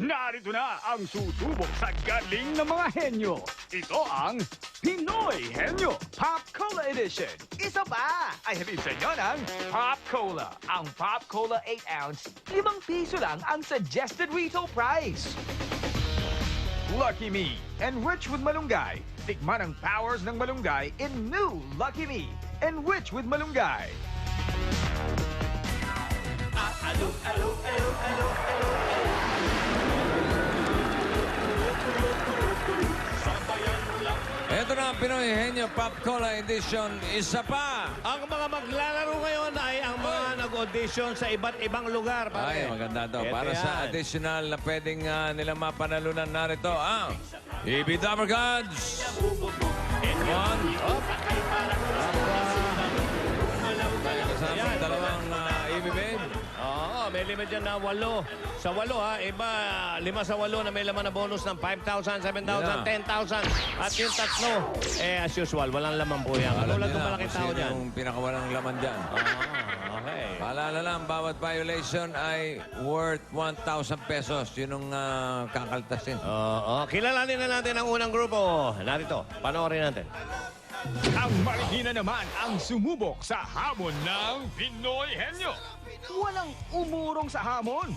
Narito na ang susubok sa galing ng mga henyo. Ito ang Pinoy Henyo Pop Cola Edition. Isa pa! Ay hatid sa inyo ng Pop Cola. Ang Pop Cola 8 ounce, 5 piso lang ang suggested retail price. Lucky Me, enriched with malunggay. Tikman ang powers ng malunggay in new Lucky Me, enriched with malunggay. Ito na ang Pinoy Henyo Pop Cola Edition. Isa pa. Ang mga maglalaro ngayon ay ang mga nag-audition sa iba't ibang lugar. Ay, Pare. maganda to. Ito Para sa yan. additional na pwedeng ah, nila mapanalunan narito ang Gods. One. Dyan na walo. Sa walo ha, iba, lima sa walo na may laman na bonus ng 5,000, 7,000, Yeah. 10,000. At yung tatlo, eh as usual, walang laman po yan. Alam Katulad ng nila malaking kung tao sino dyan. yung pinakawalang laman dyan. Ah, okay. Paalala lang, bawat violation ay worth 1,000 pesos. Yun ang ah, kakaltasin. Oo, kilalanin na natin ang unang grupo. Narito, panoorin natin. Ang Marikina naman ang sumubok sa hamon ng Pinoy Henyo. Walang umurong sa hamon.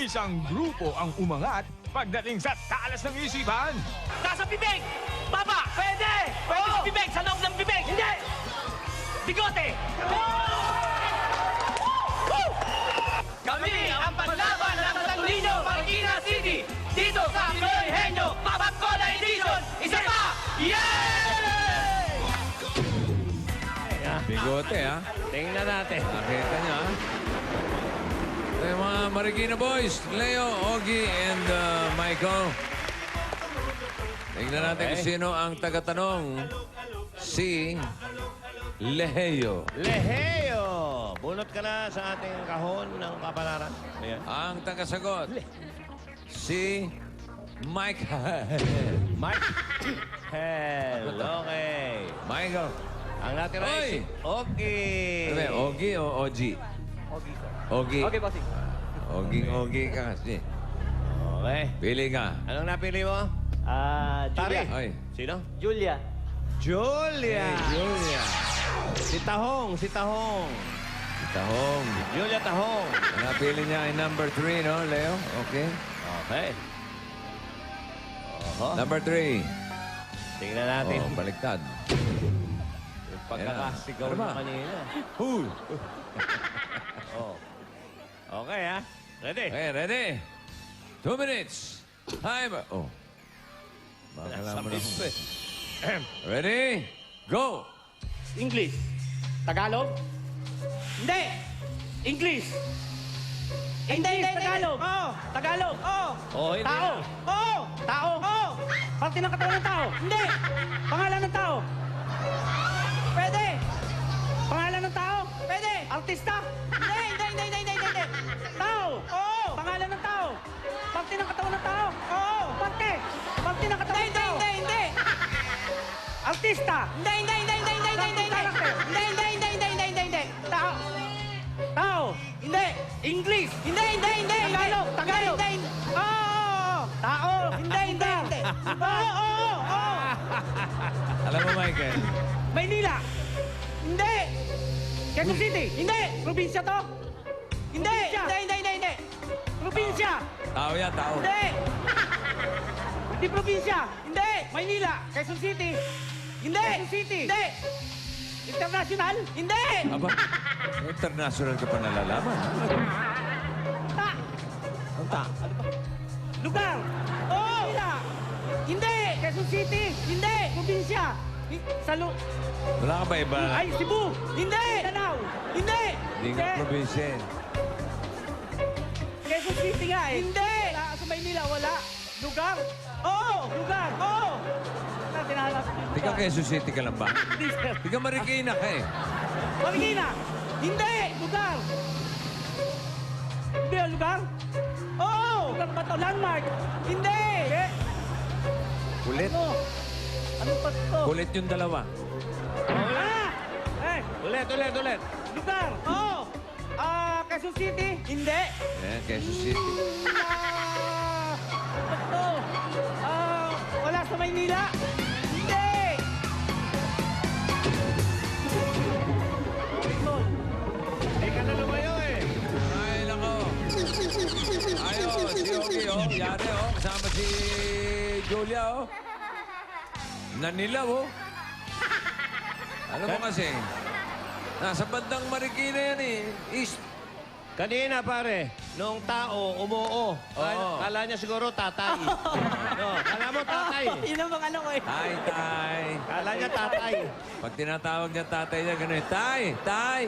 Isang grupo ang umangat pagdating sa talas ng isipan. Nasa bibig! Baba! Pwede! Pwede sa bibig! Sa loob ng bibig! Hindi! Bigote! Woo! Natin. Nakita niya, ha? Ito yung mga Marikina boys. Leo, Ogie, and uh, Michael. Tingnan natin kung sino ang tagatanong. Si Leo. Leheo! Bunot ka na sa ating kahon ng kapalaran. Ayan. Ang tagasagot. Si Michael. Mike. Hell. Okay. Michael. Ang natira ay Oy! si Okay. Ano ba, Ogie o Ogie? Ogie. Okay, bossing. Oging Ogie ka kasi. Okay. Pili ka. Anong napili mo? Ah, Tari. Ay. Sino? Julia. Julia. Julia. Si Tahong, si Tahong. Tahong. Julia Tahong. Ang napili niya ay number three, no, Leo? Okay. Okay. Oho. Number three. Tingnan natin. Oh, baliktad. Pagkakasigaw Ano ba? mo kanina. Huy. Oh. Okay, ha? Ready? Okay, ready? Two minutes. Time. Oh. Baka Nasa mo na. eh. Ready? Go! English. Tagalog? Hindi! English! Hindi, hindi, Tagalog! Oo! Tagalog! Oo! Oh, hindi Tao! na. Oo! Tao! Oo! Parte ng katawan ng tao! Hindi! Pangalan ng tao! Pwede! Pangalan ng tao? Pwede! Artista? Hindi, hindi, hindi, hindi, hindi, hindi! Tao! Oo! Pangalan ng tao! Parte ng katawan ng tao? Oo! Parte! Parte ng katawan ng tao? Hindi, hindi, hindi! Artista! Hindi, hindi, hindi, hindi, hindi, hindi, hindi! Hindi, hindi, hindi, hindi, hindi, hindi, hindi! Tao! Tao! Hindi! English! Hindi, hindi, hindi! Tagalog! Tagalog! Hindi, hindi! Oo! oo, oo. Tao! Hindi, hindi, hindi! Oo, oo, oo! Alam mo, Michael, Maynila! Hindi! Quezon City! Hindi! Probinsya to! Hindi! Hindi, hindi, hindi, hindi! Probinsya! tao yan, tao. Hindi! Hindi probinsya! Hindi! Maynila! Quezon City! Hindi! Quezon City! Hindi! International? Hindi! Aba, international ka pa nalalaman. Ta! Wala ka ba iba? Ay, Cebu! Hindi! Danau! Hindi! Hindi nga probinsya. eh. Quezon City nga eh. Hindi! Wala, sa Maynila, wala. Lugar? Oo! Lugar? Oo! Wala, tinahanap. Di ka Quezon City ka lang ba? Hindi, sir. Ka Marikina ka eh. Marikina! Hindi! Lugar! Hindi, ah, lugar? Oo! Lugar ba to? Landmark? Hindi! Hindi! Kulit. Ano? Ano pa to? Kulit yung dalawa. Ah! Eh, Ulit, ulit, ulit. lugar! Oo! Ah, Quezon City? Hindi! Ayan, Quezon City. Ah, Ito. Ah, wala sa Maynila. Hindi. Bicol. Hindi ka na lumayo eh. Ay, nako. Ayo, si Ogie, oh. Yari, oh. Kasama si Julia, oh. Nanilaw, oh. Alam mo kasi, nasa bandang Marikina yan, eh. East. Kanina pare, nung tao umuo, Oo. kala niya siguro tatay. no, kala mo tatay. Yun ang mga ano ko eh. Tay, tay. Kala niya tatay. Pag tinatawag niya tatay niya, ganun, tay, tay.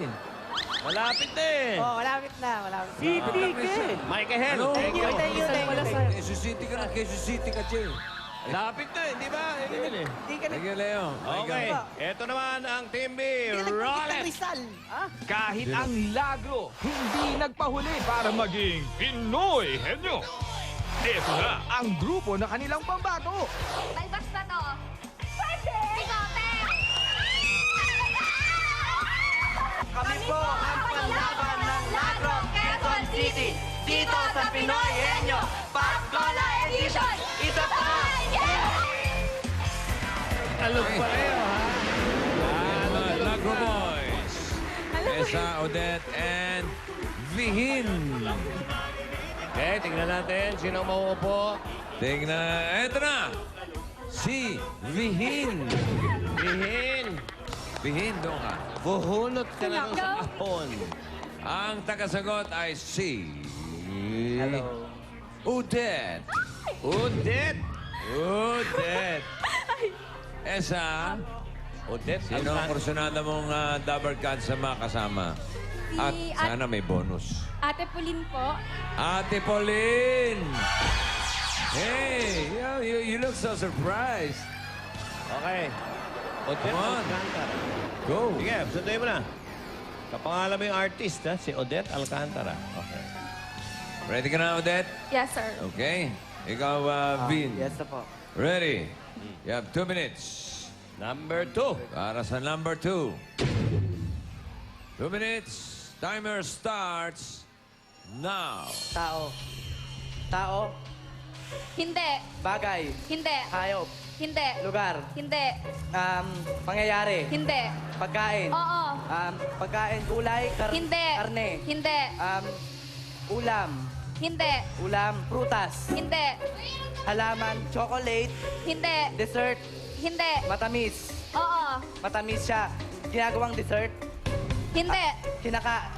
Malapit na eh. Oh, malapit na, malapit. City ka. Mike Hen, Ano? thank you. Thank you, thank you, thank you. Quezon City ka na, Quezon City ka, Che. Lapit na di ba? Hindi ka na. Sige, Leo. Okay, eto naman ang Team B. Rizal. Ah? Kahit ang lagro, hindi nagpahuli para maging Pinoy henyo. Ito na ang grupo na kanilang pambato. May bus ba to? Pwede! Bigote! Kami po ang panlaban ng Lagro, Quezon City. Dito sa Pinoy Henyo, Pagkola Edition. Isa pa! Alog pa kayo, ha? Uh, Lagro Boys. Esa, Odette, and Vihin. Okay, tingnan natin. Sino ang mauupo? Tingnan. Eto na. Si Vihin. Bihin. Vihin, doon ka. Buhunot ka na sa kahon. Ang tagasagot ay si... Hello. Odette. Odette! Odette. Esa, Odette, sino ang kursunada mong uh, Dabber Card sa mga kasama? At Si At- sana may bonus. Ate Pulin po. Ate Pauline! Hey, you, you, you look so surprised. Okay. Odette Come on. Alcantara. Go. Sige, sunduin mo na. Kapangalan mo yung artist, ha? Si Odette Alcantara. Okay. Ready ka na, Odette? Yes, sir. Okay. Ikaw, uh, Vin. Yes na po. Ready? You have two minutes. Number two. Para sa number two. Two minutes. Timer starts now. Tao. Tao. Hindi. Bagay. Hindi. Hayop. Hindi. Lugar. Hindi. Um, pangyayari. Hindi. Pagkain. Oo. Um, pagkain. Kulay. Kar Hindi. Karne. Hindi. Um, ulam. Hindi. Ulam. Prutas. Hindi. Halaman. Chocolate. Hindi. Dessert. Hindi. Matamis. Oo. Matamis siya. Ginagawang dessert. Hindi. Kinaka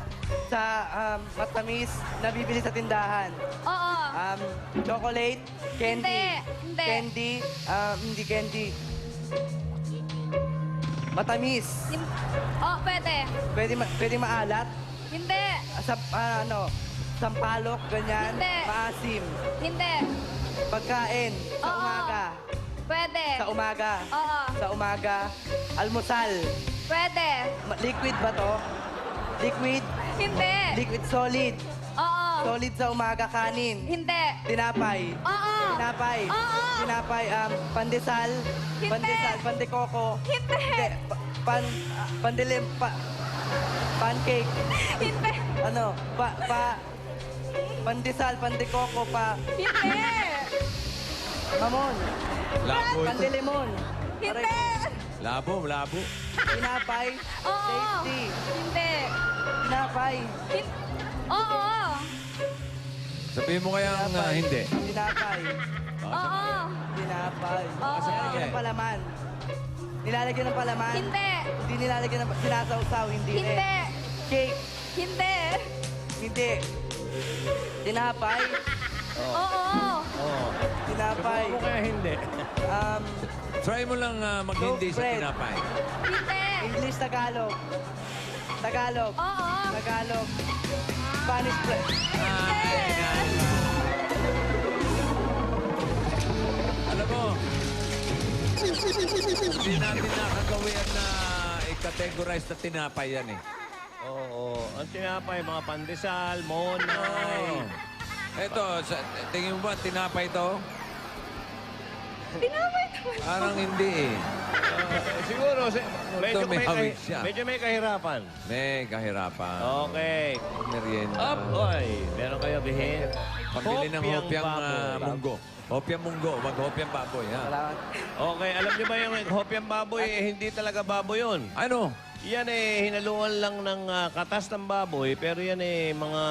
sa um, matamis na bibili sa tindahan. Oo. Um, chocolate, candy. Hindi. Hindi. Candy, um, hindi candy. Matamis. Hin- Oh, pwede. Pwede, ma- pwede maalat. Hindi. Sa, ah, ano, sampalok, ganyan. Hindi. Maasim. Hindi. Pagkain. Sa Oo. umaga. Pwede. Sa umaga. Oo. Sa umaga. Almusal. Pwede. Ma- Liquid ba to? Liquid. Hindi. Liquid solid. Oo. Solid sa umaga kanin. Hindi. Tinapay. Oo. Tinapay. Oo. Tinapay. Um, pandesal. Hindi. Pandesal. Pandekoko. Hindi. Pa- pan, ah, pandilim. Pa, pancake. Hindi. Ano? Pa, pa, pandesal. Pandekoko. Pa, Hindi. mamon. Labo ito. Pandilimon. Hindi. Labo, labo. Tinapay. Oo. Tasty. Hindi. Tinapay. Hin- Oo. Sabihin mo kaya ang uh, hindi. Tinapay. Oo. Tinapay. Oo. Nilalagyan ng palaman. Nilalagyan ng palaman. Hindi. Hindi nilalagyan ng sinasawsaw. Hindi. Hindi. rin. Cake. Hindi. Hindi. Tinapay. Oo. Oo. Tinapay. Subukan mo kaya hindi. Um, Try mo lang uh, mag-hindi sa bread. tinapay. Hindi. English, Tagalog. Tagalog. Oo. Tagalog. Spanish. bread. Alam mo, hindi natin nakagawian na i-categorize na tinapay yan eh. Oo. Ang tinapay, mga pandesal, monay. Oh. Ito, sa, tingin mo ba tinapay to? Tinapay naman. Parang hindi eh. Ah, siguro, si- medyo, may may, hawig kahi- siya. medyo may kahirapan. May kahirapan. Okay. Merienda. Up, oy. Meron kayo bihin. Pambili ng Hopyang hopyang ah, baboy. munggo. Hopyang munggo, wag hopyang baboy. Ha? Okay, alam niyo ba yung hopyang baboy, eh, hindi talaga baboy yun. Ano? Yan eh, hinaluan lang ng ah, katas ng baboy, pero yan eh, mga...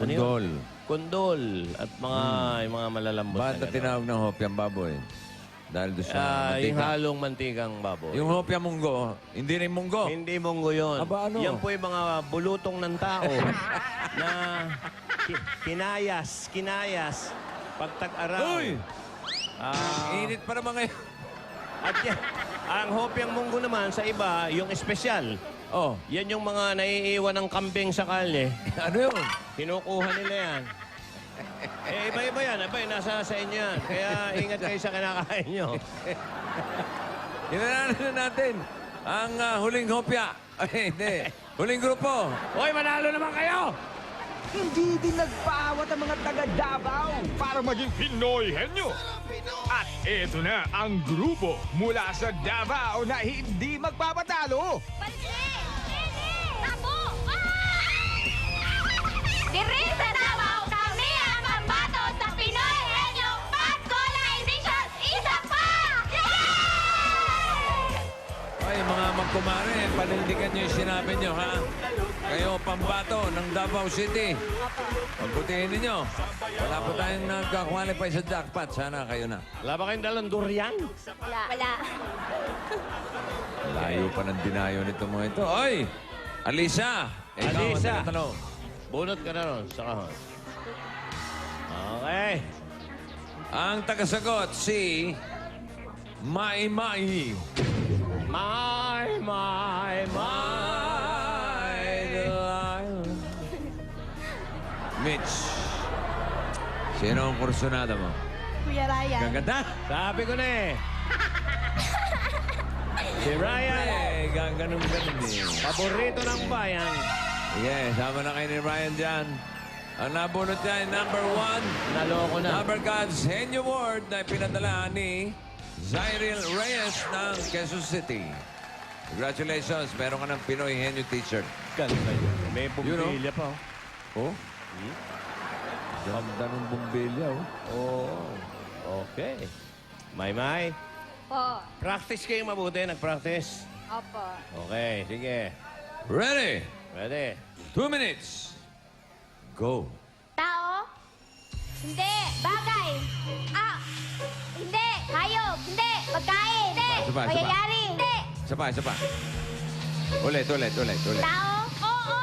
ano yun? Kundol. Kundol. At mga, yung mga malalambot Ba't na na gano'n. tinawag ng hopyang baboy? Dahil doon sa Ah, yung mantika. halong mantikang baboy. Yung hopyang munggo, hindi rin munggo. Hindi munggo yun. Aba, ano? Yan po yung mga bulutong ng tao na ki- kinayas, kinayas, pagtag-araw. Uy! Ah, Init pa naman ngayon. at yan, ang hopyang munggo naman sa iba, yung espesyal. Oh, Yan yung mga naiiwan ng kambing sa kalye. ano yun? Kinukuha nila yan. Eh, iba-iba yan. Iba, nasa sa inyo yan. Kaya ingat kayo sa kinakain nyo. Inananan na natin ang ah, huling hopya. Ay, hindi. Huling grupo. Hoy, manalo naman kayo! Hindi din nagpaawat ang mga taga Davao para maging Pinoy henyo. At eto na ang grupo mula sa Davao na hindi magpapatalo. Pansin! Mga magkumare, panindigan nyo yung sinabi nyo, ha? Kayo, pambato ng Davao City. Pagbutihin ninyo. Wala po tayong nagka-qualify sa jackpot. Sana kayo na. Wala ba kayong dalang durian? Wala. Wala. Layo pa ng dinayo nito mga ito. Oy! Alisa! Ikaw ang Alisa. tinatanong. Bunot ka na ron sa kahon. Okay. Ang tagasagot, si... Mai Mai. My, my, my. Mitch. Sino ang kursunada mo? Kuya Ryan. Gaganda? Sabi ko na eh. Si Ryan, Eh, gaganong ganun eh. paborito ng bayan. Sige, sama na kayo ni Ryan dyan. Ang nabunot niya ay number one, Naloko na. Number Gods Henyo Award na pinadala ni Zyril Reyes ng Quezon City. Congratulations, meron ka ng Pinoy Henyo t-shirt. Ganda yun. May You know? bumbilya pa. Oh? Ganda ng bumbilya, oh. Oh. Okay. May may. Po. Practice kayo mabuti. Nag-practice. Opo. Okay, sige. Ready? Ready? Two minutes. Go. Tao? Hindi. Bagay? Ah. Hindi. Hayop? Hindi. Pagkain? Hindi. Hindi. Isa pa, isa pa. Ulit, ulit, ulit, ulit. Tao? Oo.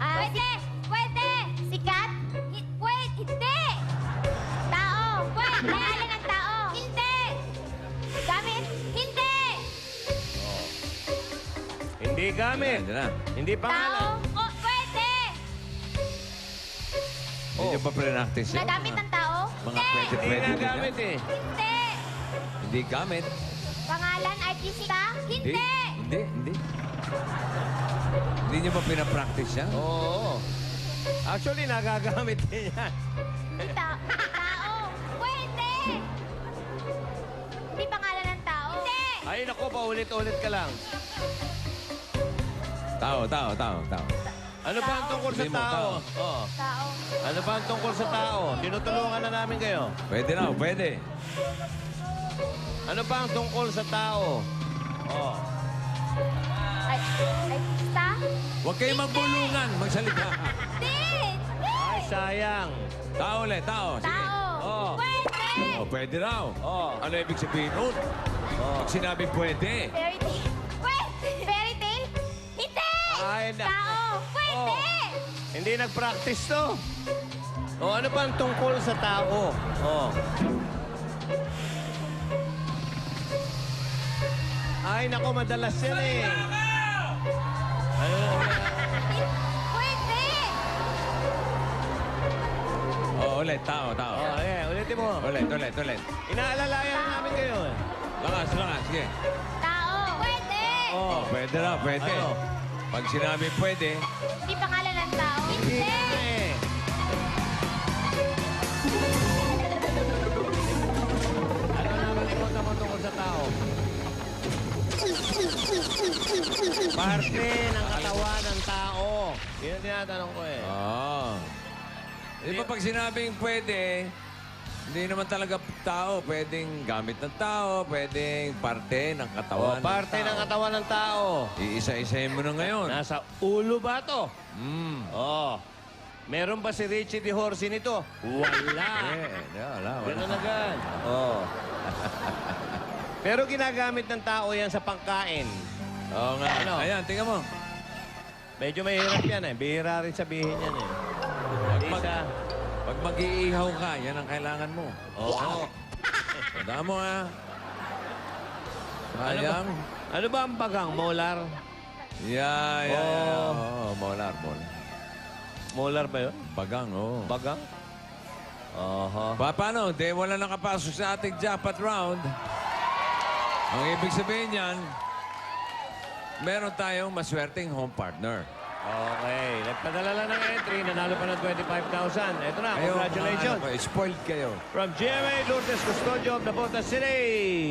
Ah, pwede. Pwede. Sikat? Hi- Pwede. Hindi. Tao? Pwede. Pangalan ng tao? Hindi. Gamit? Hindi. Hindi gamit. Ayan na. Hindi Tao? pangalan. Oh, pwede. Hindi nyo pa pre-practice yun? Nagamit ng tao? Mga Hindi. pwede, Hindi pwede. na gamit eh. Hindi. Hindi gamit. Pangalan, artista? Hindi. Hindi. Hindi, hindi. Hindi nyo pa pinapractice yan? Oo. Actually, nagagamit din yan. Ta- tao? Pwede. Hindi pangalan ng tao? Hindi. Ay, naku, paulit-ulit ka lang. Tao, tao, tao, tao. Ano pa ang tungkol sa Hindi mo, tao? tao. Oo. Tao. Ano pa ang tungkol sa tao? Tinutulungan na namin kayo. Pwede na, pwede. Ano pa ang tungkol sa tao? Oh. Ay, artista? Huwag kayong magbulungan, magsalita. Hindi. Ay, sayang. Tao ulit, tao. Sige. Tao. Oh. Pwede. Oh, pwede raw. Oh. Ano ibig sabihin nun? Oh. Pag sinabi pwede. Fairy tale. Pwede. Fairy tale? Hindi. Ay, na- Tao. Pwede. Oh. Hindi nag-practice to. O ano pa ang tungkol sa tao? Oh. Ay, nako, madalas yan eh. Ano, Pwede. Oh, ulit, tao, tao. oh, okay, ulitin mo. Ulit, ulit, ulit. Inaalalayan na namin kayo. eh. Lakas, lakas, sige. Tao. Pwede. Oh, pwede raw, pwede. Ano? Pag sinabi pwede, Hindi pangalan ng tao? Hindi. Hindi. Parte ng katawan ng tao. Yun ang tinatanong ko eh. oh. Di ba pag sinabing pwede, hindi naman talaga tao. Pwedeng gamit ng tao, pwedeng parte ng katawan Oh, parte ng ng tao. katawan ng tao. Iisa-isahin mo na ngayon. Nasa ulo ba to? Mm. Oh. Meron ba si Richie Di Horsi nito? Wala. Eh, wala, wala. Ganun agad. Oh. Pero ginagamit ng tao yan sa pangkain. Oo nga. Ano? Ayan, tingnan mo. Medyo mahirap yan eh. Bihira rin sabihin yan eh. Hindi mag-. Pag mag-iihaw ka, yan ang kailangan mo. Oo. Tandaan mo ha. Ano ba, Sayang. ano ba ang bagang? Molar? Yeah, yeah, yeah. Oh. Molar, molar. Molar ba yun? Bagang, oo. Bagang? Oho. Pa, paano? Di wala nakapasok sa ating jackpot round. Ang ibig sabihin yan, meron tayong maswerteng home partner. Okay. Nagpadala lang ng entry. Nanalo pa ng 25,000. Ito na. Kayo, Congratulations. ano, spoiled kayo. From GMA Lourdes Custodio of Nabota City.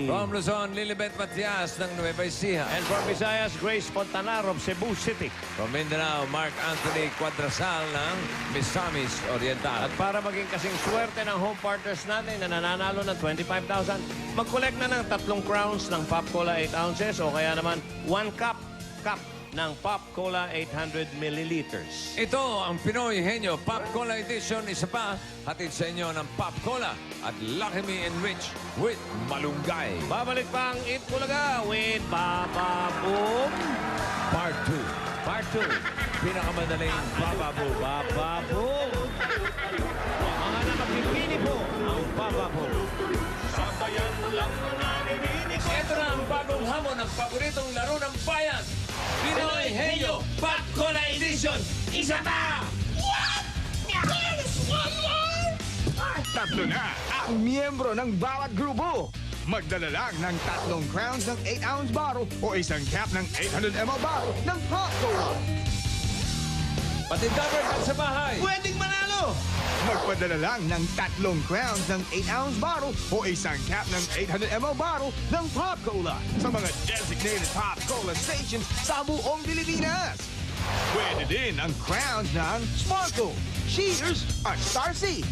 From Luzon, Lilibet Matias ng Nueva Ecija. And from Visayas, Grace Fontanar of Cebu City. From Mindanao, Mark Anthony Quadrasal ng Misamis Oriental. At para maging kasing swerte ng home partners natin na nananalo ng 25,000, mag-collect na ng tatlong crowns ng Pop Cola 8 ounces o kaya naman one cup, cup ng Pop Cola 800 milliliters. Ito ang Pinoy Henyo Pop Cola Edition. Isa pa, hatid sa inyo ng Pop Cola at Lucky Me Enrich with Malunggay. Babalik pa ang Eat Bulaga with Baba Boom. Part 2. Part 2. Pinakamadaling Baba Boom. Baba Boom. Mga na magpipili po ang Baba Boom. Ito na ang bagong hamon ng paboritong laro ng bayan. Pinoy Henyo Pop Cola Edition. Isa pa! Tatlo na ang miyembro ng bawat grupo. Magdala lang ng tatlong crowns ng 8-ounce bottle o isang cap ng 800ml bottle ng cola. Pati cover pa sa bahay. Pwedeng manalo! Magpadala lang ng tatlong crowns ng 8-ounce bottle o isang cap ng 800ml bottle ng Pop Cola sa mga designated Pop Cola stations sa buong Pilipinas. Pwede din ang crowns ng Sparkle, Cheers at Starcy.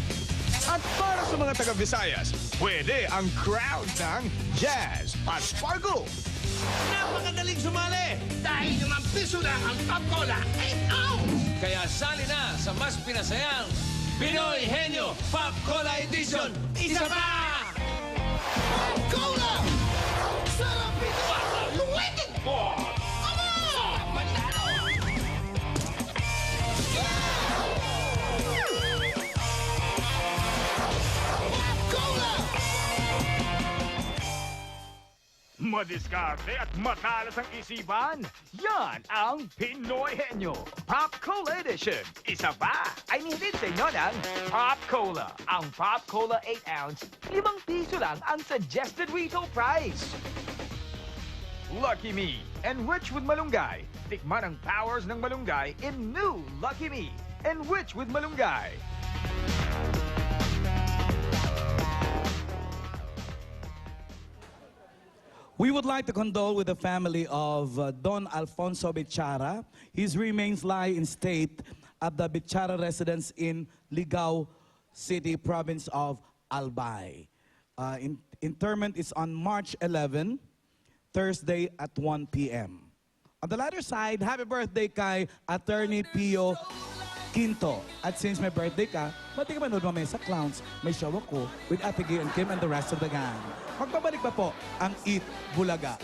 At para sa mga taga-Visayas, pwede ang crowns ng Jazz at Sparkle. Napakadaling sumali! Dahil naman piso lang ang Top Cola 8 ounce! Kaya sali na sa mas pinasayang Pinoy Henyo Pop Cola Edition. Isa pa! Cola! Sarap ito! Luwitin mo! Madiskarte at matalas ang isipan. Yan ang Pinoy Henyo Pop Cola Edition. Isa pa ay nilid sa inyo ng Pop Cola. Ang Pop Cola 8 ounce, limang piso lang ang suggested retail price. Lucky Me, enriched with malunggay. Tikman ang powers ng malunggay in new Lucky Me, enriched with malunggay. We would like to condole with the family of uh, Don Alfonso Bichara. His remains lie in state at the Bichara residence in Ligao City, province of Albay. Uh, in- interment is on March 11, Thursday at 1 p.m. On the latter side, happy birthday kay Attorney Pio Quinto. At since my birthday ka, pati ka manood mamaya sa Clowns, may show ako with Ate Gay and Kim and the rest of the gang. Magbabalik ba po ang Eat Bulaga?